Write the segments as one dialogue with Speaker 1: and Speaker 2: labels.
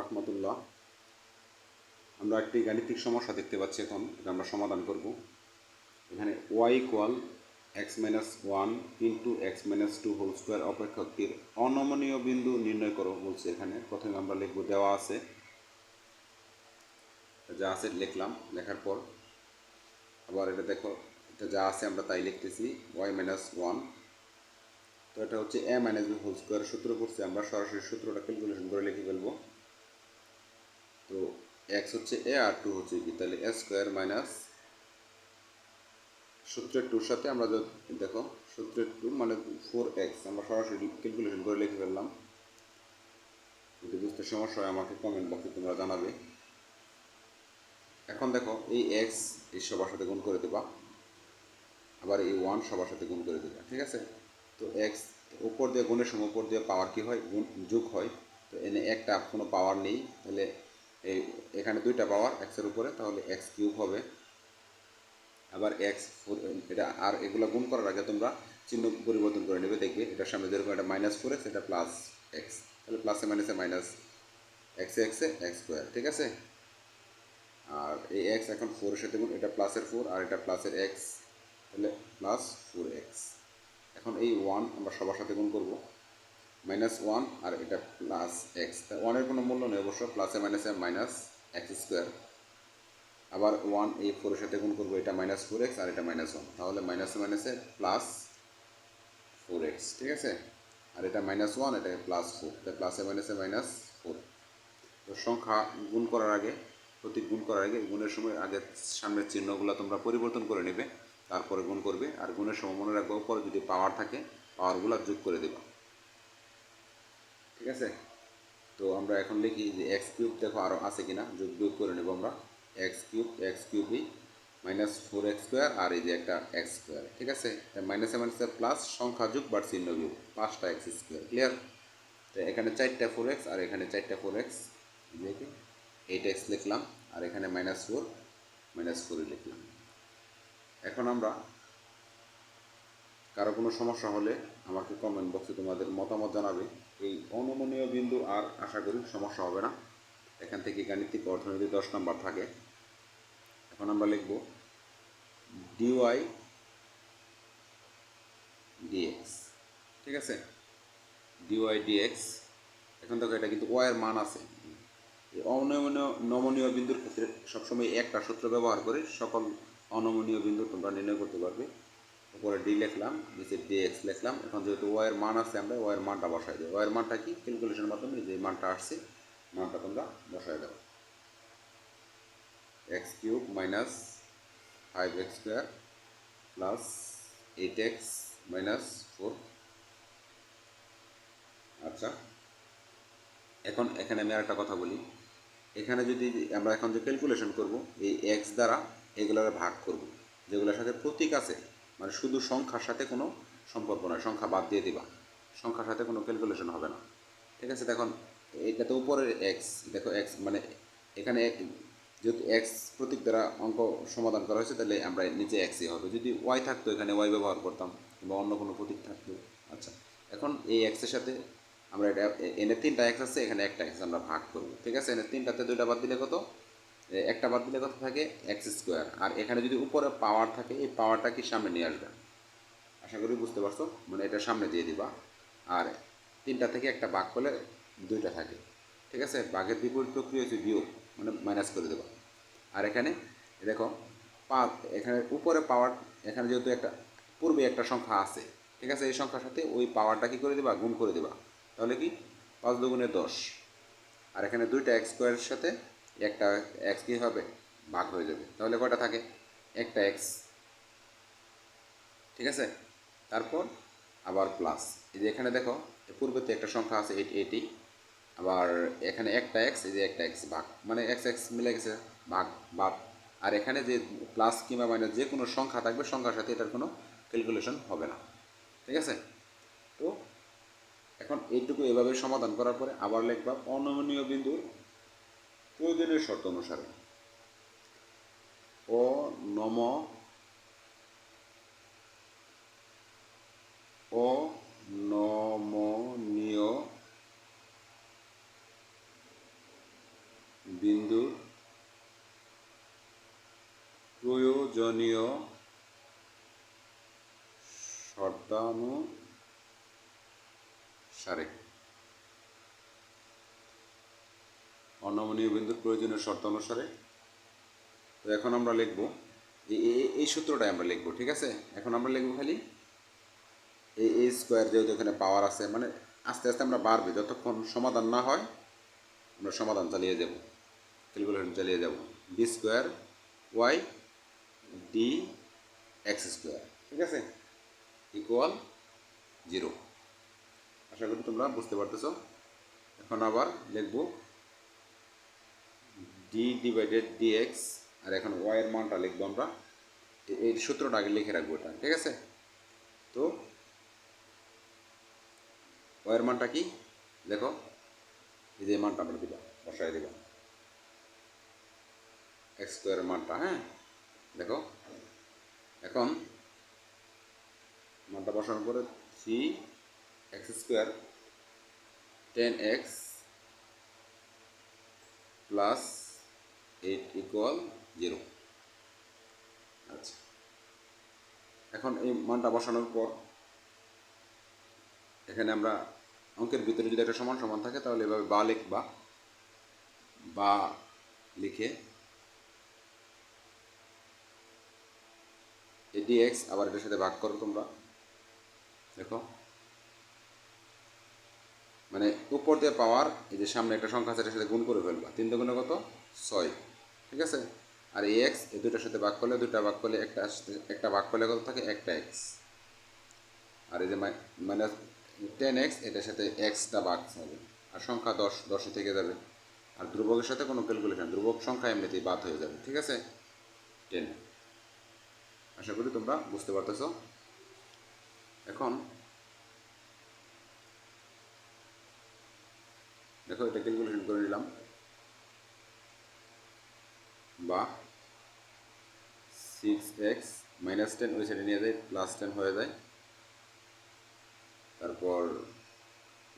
Speaker 1: রহমতুল্লাহ। আমরা একটি গাণিতিক সমস্যা দেখতে পাচ্ছি এখন, এটা আমরা সমাধান করব। এখানে y equal x minus one into x minus two whole square অপেক্ষকটির অনমনীয় বিন্দু নির্ণয় করো বলছে এখানে। প্রথমে আমরা লিখব দেওয়া আছে। যা আছে লিখলাম, লেখার পর আবার এটা দেখো, এটা যা আছে আমরা তাই লিখতেছি ওয়াই মাইনাস ওয়ান তো এটা হচ্ছে a minus b whole square সূত্র করছে আমরা সরাসরি সূত্রটা ক্যালকুলেশন করে লিখে ফেলব। তো এক্স হচ্ছে এ আর টু হচ্ছে বি তাহলে এ স্কোয়ার মাইনাস সূত্রের টুর সাথে আমরা দেখো, সূত্রের টু মানে ফোর এক্স আমরা সরাসরি ক্যালকুলেশন করে লিখে ফেললাম। যদি বুঝতে সমস্যা হয়, আমাকে কমেন্ট বক্সে তোমরা জানাবে। এখন দেখো, এই এক্স এই সবার সাথে গুণ করে দেবা, আবার এই ওয়ান সবার সাথে গুণ করে দেবা, ঠিক আছে? তো এক্স উপর দিয়ে, গুণের সময় উপর দিয়ে পাওয়ার কি হয়? গুণ, যোগ হয়। তো এনে একটা কোনো পাওয়ার নেই, তাহলে এই, এখানে দুইটা পাওয়ার এক্সের উপরে, তাহলে এক্স কিউব হবে। আবার এক্স ফোর এটা আর এগুলো গুণ করার আগে তোমরা চিহ্ন পরিবর্তন করে নেবে। দেখবে এটার সামনে যেরকম একটা মাইনাস এক্স এটা প্লাস এক্স তাহলে প্লাসে মাইনাসে মাইনাস এক্সে এক্সে এক্স স্কোয়ার ঠিক আছে? আর এই এক্স এখন ফোরের সাথে গুণ, এটা প্লাসের ফোর আর এটা প্লাসের এক্স তাহলে প্লাস ফোর এক্স এখন এই ওয়ান আমরা সবার সাথে গুণ করব। মাইনাস ওয়ান আর এটা প্লাস এক্স ওয়ানের কোনো মূল্য নেই, অবশ্য প্লাসে মাইনাসে মাইনাস এক্স স্কোয়ার আবার ওয়ান এই ফোরের সাথে গুণ করব, এটা মাইনাস ফোর এক্স আর এটা মাইনাস ওয়ান তাহলে মাইনাসে মাইনাসে প্লাস ফোর এক্স ঠিক আছে? আর এটা মাইনাস ওয়ান এটা প্লাস ফোর এটা প্লাসে মাইনাসে মাইনাস ফোর তো সংখ্যা গুণ করার আগে, প্রতি গুণ করার আগে, গুণের সময় আগে সামনের চিহ্নগুলো তোমরা পরিবর্তন করে নেবে, তারপরে গুণ করবে। আর গুণের সময় মনে রাখব পরে যদি পাওয়ার থাকে পাওয়ারগুলো যোগ করে দেবা। আছে? তো আমরা এখন লিখি যে এক্স কিউব দেখো আরও আছে কিনা। যোগ বিয়োগ করে নেব আমরা। এক্স কিউব এক্স কিউবই মাইনাস ফোর এক্স স্কোয়ার আর এই যে একটা এক্স স্কোয়ার ঠিক আছে? মাইনাসে মাইনাসে প্লাস সংখ্যা যোগ বা চিহ্ন বিয়োগ, পাঁচটা এক্স স্কোয়ার ক্লিয়ার তো এখানে চারটা ফোর এক্স আর এখানে চারটা ফোর এক্স দেখি। এইট এক্স লিখলাম আর এখানে মাইনাস ফোর মাইনাস ফোরই লিখলাম। এখন আমরা কারও কোনো সমস্যা হলে আমাকে কমেন্ট বক্সে তোমাদের মতামত জানাবে। এই অনুমনীয় বিন্দু আর আশা করি সমস্যা হবে না। এখান থেকে গাণিতিক অর্থনীতি দশ নম্বর থাকে। এখন আমরা লিখব ডিওয়াই ডিএক্স ঠিক আছে? ডিওয়াই ডিএক্স এখন দেখো এটা কিন্তু ওয়াইয়ের মান আছে। এই অনমনীয়, নমনীয় বিন্দুর ক্ষেত্রে সবসময় একটা সূত্র ব্যবহার করে সকল অনমনীয় বিন্দু তোমরা নির্ণয় করতে পারবে। উপরে ডি লিখলাম, নিচে এক্স লিখলাম। এখন যেহেতু ওয়াইয়ের মান আছে আমরা ওয়াইয়ের মানটা বসাই দেবো। ওয়াইয়ের মানটা কি? ক্যালকুলেশনের মাধ্যমে যে মানটা আসছে, মানটা তোমরা বসাই দাও x cube minus five x square plus eight x minus four আচ্ছা এখন এখানে আমি আর একটা কথা বলি। এখানে যদি আমরা এখন যে ক্যালকুলেশন করব, এই এক্স দ্বারা এগুলোর ভাগ করব, যেগুলোর সাথে প্রতীক আছে মানে শুধু সংখ্যার সাথে কোনো সম্পর্ক নয়, সংখ্যা বাদ দিয়ে দিবা। সংখ্যার সাথে কোনো ক্যালকুলেশন হবে না। ঠিক আছে? দেখুন, এটা তো উপরের এক্স দেখো এক্স মানে এখানে এক যেহেতু এক্স প্রতীক দ্বারা অঙ্ক সমাধান করা হয়েছে, তাহলে আমরা নিচে এক্সই হবে। যদি ওয়াই থাকতো, এখানে ওয়াই ব্যবহার করতাম, কিংবা অন্য কোনো প্রতীক থাকতো। আচ্ছা এখন এই এক্সের সাথে আমরা এটা এনে তিনটা এক্স আছে, এখানে একটা এক্স আমরা ভাগ করব। ঠিক আছে? এনে তিনটাতে দুইটা বাদ দিলে কত? একটা বাদ দিলে কত থাকে? এক্স স্কোয়ার আর এখানে যদি উপরে পাওয়ার থাকে, এই পাওয়ারটা কি সামনে নিয়ে আসবে? আশা করি বুঝতে পারছ? মানে এটা সামনে দিয়ে দিবা। আর তিনটা থেকে একটা ভাগ করলে দুইটা থাকে। ঠিক আছে? বাঘের বিপরীত প্রক্রিয়া হচ্ছে বিয়োগ মানে মাইনাস করে দেবা। আর এখানে দেখো পাঁচ এখানে উপরে পাওয়ার এখানে যেহেতু একটা, পূর্বে একটা সংখ্যা আছে, ঠিক আছে? এই সংখ্যার সাথে ওই পাওয়ারটা কী করে দেবা? গুণ করে দেবা। তাহলে কি? পাঁচ দুগুণে দশ। আর এখানে দুইটা এক্স স্কোয়ারের সাথে একটা এক্স কী হবে? ভাগ হয়ে যাবে। তাহলে কটা থাকে? একটা এক্স ঠিক আছে? তারপর আবার প্লাস এই যে এখানে দেখো পূর্বতে একটা সংখ্যা আছে এইট এইটি আবার এখানে একটা এক্স এই যে একটা এক্স ভাগ। মানে এক্স এক্স মিলে গেছে, ভাগ বাদ আর এখানে যে প্লাস কিংবা মাইনাস যে কোনো সংখ্যা থাকবে, সংখ্যার সাথে এটার কোনো ক্যালকুলেশন হবে না। ঠিক আছে? তো এখন এইটুকু এভাবে সমাধান করার পরে আবার লিখবা অনমনীয় বিন্দুর প্রয়োজনীয় শর্ত অনুসারে। ও নম ও নমনীয় বিন্দু প্রয়োজনীয় শর্তানুসারে। অনমনীয় বিন্দুর প্রয়োজনীয় শর্ত অনুসারে। তো এখন আমরা লিখব, এই- সূত্রটাই আমরা লিখব, ঠিক আছে? এখন আমরা লিখব খালি, এই এ স্কোয়ার যেহেতু এখানে পাওয়ার আছে মানে আস্তে আস্তে আমরা বাড়বে, যতক্ষণ সমাধান না হয়, আমরা সমাধান চালিয়ে যাব ক্যালকুলেশন চালিয়ে যাব। B square y d x square ঠিক আছে? ইকুয়াল জিরো আশা করি তোমরা বুঝতে পারতেছ। এখন আবার লিখব ডি ডিভাইডেড ডি এক্স আর এখন ওয়াইয়ের মানটা লিখব আমরা। এই সূত্রটা আগে লিখে রাখব এটা, ঠিক আছে? তো ওয়াইয়ের মানটা কি? দেখো, এই যে মানটা আমরা দিবা বসায় দিবা এক্স স্কোয়ারের মানটা হ্যাঁ? দেখো, এখন মানটা বসানোর পরে three x square ten x plus eight equal zero আচ্ছা। এখন এই মানটা বসানোর পর এখানে আমরা অঙ্কের ভিতরে যদি একটা সমান সমান থাকে, তাহলে এভাবে বা লিখবা। বা লিখে এডি এক্স আবার এটার সাথে ভাগ করো তোমরা। দেখো। মানে উপর দিয়ে পাওয়ার, এই যে সামনে একটা সংখ্যা আছে, এটার সাথে গুণ করে ফেলবা। তিন দুগুণে কত? ছয়। ঠিক আছে? আর এই এক্স এই দুটার সাথে ভাগ করলে দুটা ভাগ করলে একটা আসতে- একটা ভাগ করলে কত থাকে? একটা এক্স আর এই যে মাইনাস টেন এক্স এটার সাথে এক্সটা ভাগ হবে। আর সংখ্যা দশ দশে থেকে যাবে। আর ধ্রুবকের সাথে কোনো ক্যালকুলেশন ধ্রুবক সংখ্যা এমনিতেই বাদ হয়ে যাবে, ঠিক আছে? টেন আশা করি তোমরা বুঝতে পারতেছো? এখন, দেখো এটা ক্যালকুলেশন করে নিলাম। বা সিক্স এক্স মাইনাস টেন ওই সাইডে নিয়ে যায় প্লাস টেন হয়ে যায়। তারপর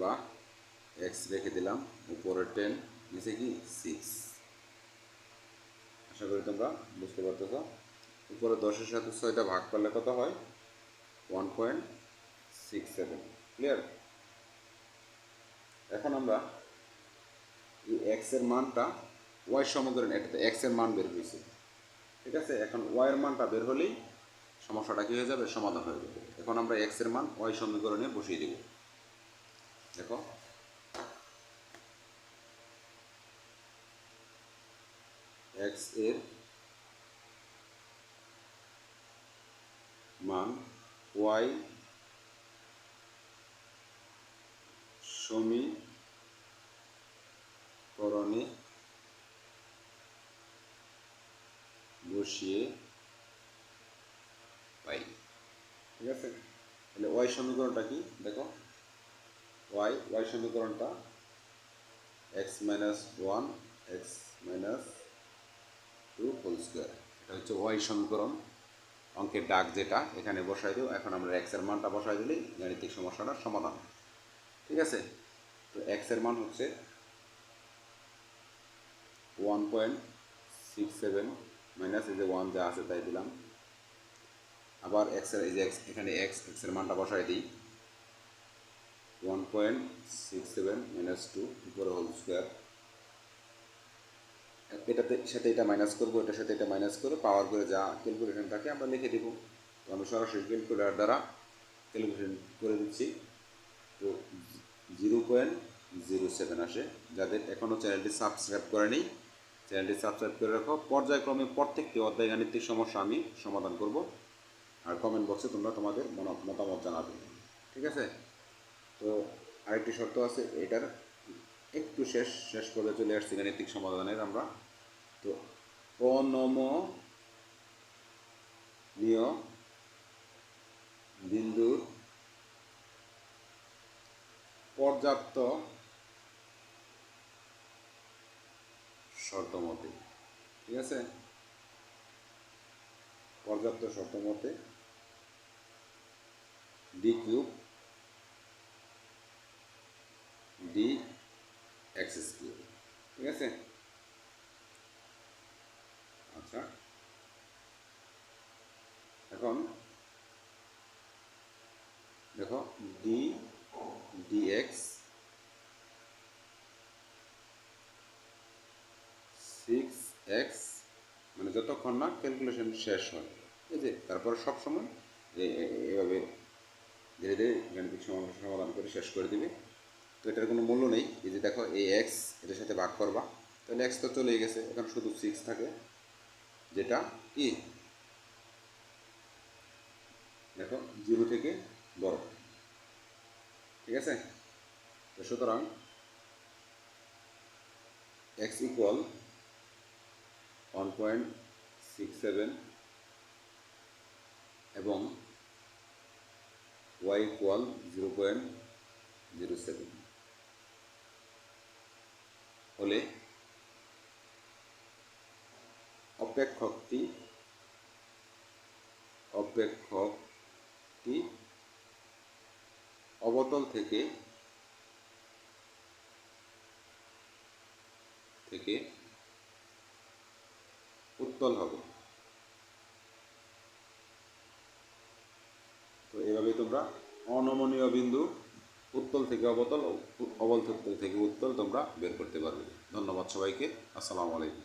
Speaker 1: বা এক্স রেখে দিলাম, উপরে টেন নিচে কি সিক্স আশা করি তোমরা বুঝতে পারতেছো। উপরে দশের সাথে ছয়টা ভাগ করলে কত হয়? One point six seven clear এখন আমরা এই এক্সের মানটা ওয়াই সমীকরণ এটাতে এক্সের মান বের হয়েছে। ঠিক আছে? এখন ওয়াই এর মানটা বের হলেই সমস্যাটা কী হয়ে যাবে? সমাধান হয়ে যাবে। এখন আমরা এক্সের মান ওয়াই সমীকরণে বসিয়ে দেব। দেখো। এক্সের মান ওয়াই সমীকরণে বসিয়ে পাই। ঠিক আছে? তাহলে ওয়াই সমীকরণটা কি? দেখো। ওয়াই ওয়াই সমীকরণটা X minus one X minus two whole square এটা হচ্ছে ওয়াই সমীকরণ। অঙ্কের ডাক যেটা, এখানে বসাই দিও। এখন আমরা এক্সের মানটা বসাই দিলেই গাণিতিক সমস্যাটার সমাধান। ঠিক আছে? তো এক্সের মান হচ্ছে one point six seven minus এই যে ওয়ান যা আছে তাই দিলাম। আবার এক্সের এই যে এক্স এখানে এক্স এক্সের মানটা বসাই দিই। One point six seven minus two উপরে হোল স্কোয়ার এটাতে, সাথে এটা মাইনাস করব, এটার সাথে এটা মাইনাস করে পাওয়ার করে যা ক্যালকুলেশন থাকে আমরা লিখে দেবো। তো আমি সরাসরি ক্যালকুলেটার দ্বারা ক্যালকুলেশন করে দিচ্ছি। তো জিরো পয়েন্ট জিরো সেভেন আসে। যাদের এখনও চ্যানেলটি সাবস্ক্রাইব করেনি চ্যানেলটি সাবস্ক্রাইব করে রাখো। পর্যায়ক্রমে প্রত্যেকটি অধ্যায় গাণিতিক সমস্যা আমি সমাধান করব। আর কমেন্ট বক্সে তোমরা তোমাদের মতামত জানাবে। ঠিক আছে? তো আরেকটি শর্ত আছে, এটার একটু শেষ শেষ পর্যায়ে চলে আসছি গাণিতিক সমাধানের আমরা। তো অনমনীয় বিন্দুর পর্যাপ্ত শর্ত মতে। ঠিক আছে? পর্যাপ্ত শর্ত মতে। D cube D axes cube ঠিক আছে? আচ্ছা। এখন দেখো ডি ডি এক্স এক্স মানে যতক্ষণ না ক্যালকুলেশন শেষ হয় ঠিক আছে তারপরে সবসময় এভাবে ধীরে ধীরে গাণিতিক সমস্যা সমাধান করে শেষ করে দিবে। তো এটার কোনো মূল্য নেই। এই যে দেখো, এই এক্স এটার সাথে ভাগ করবা। তাহলে এক্স তো চলেই গেছে। এখন শুধু সিক্স থাকে, যেটা কি? দেখো জিরো থেকে বড়। ঠিক আছে? তো সুতরাং X equal one point six seven এবং Y equal zero point zero seven হলে অপেক্ষকটি অপেক্ষকটি অবতল থেকে থেকে উত্তল হবে। তো এইভাবে তোমরা অনমনীয় বিন্দু উত্তল থেকে অবতল অবল থেকে উত্তল তোমরা বের করতে পারবে। ধন্যবাদ সবাইকে। আসসালামু আলাইকুম।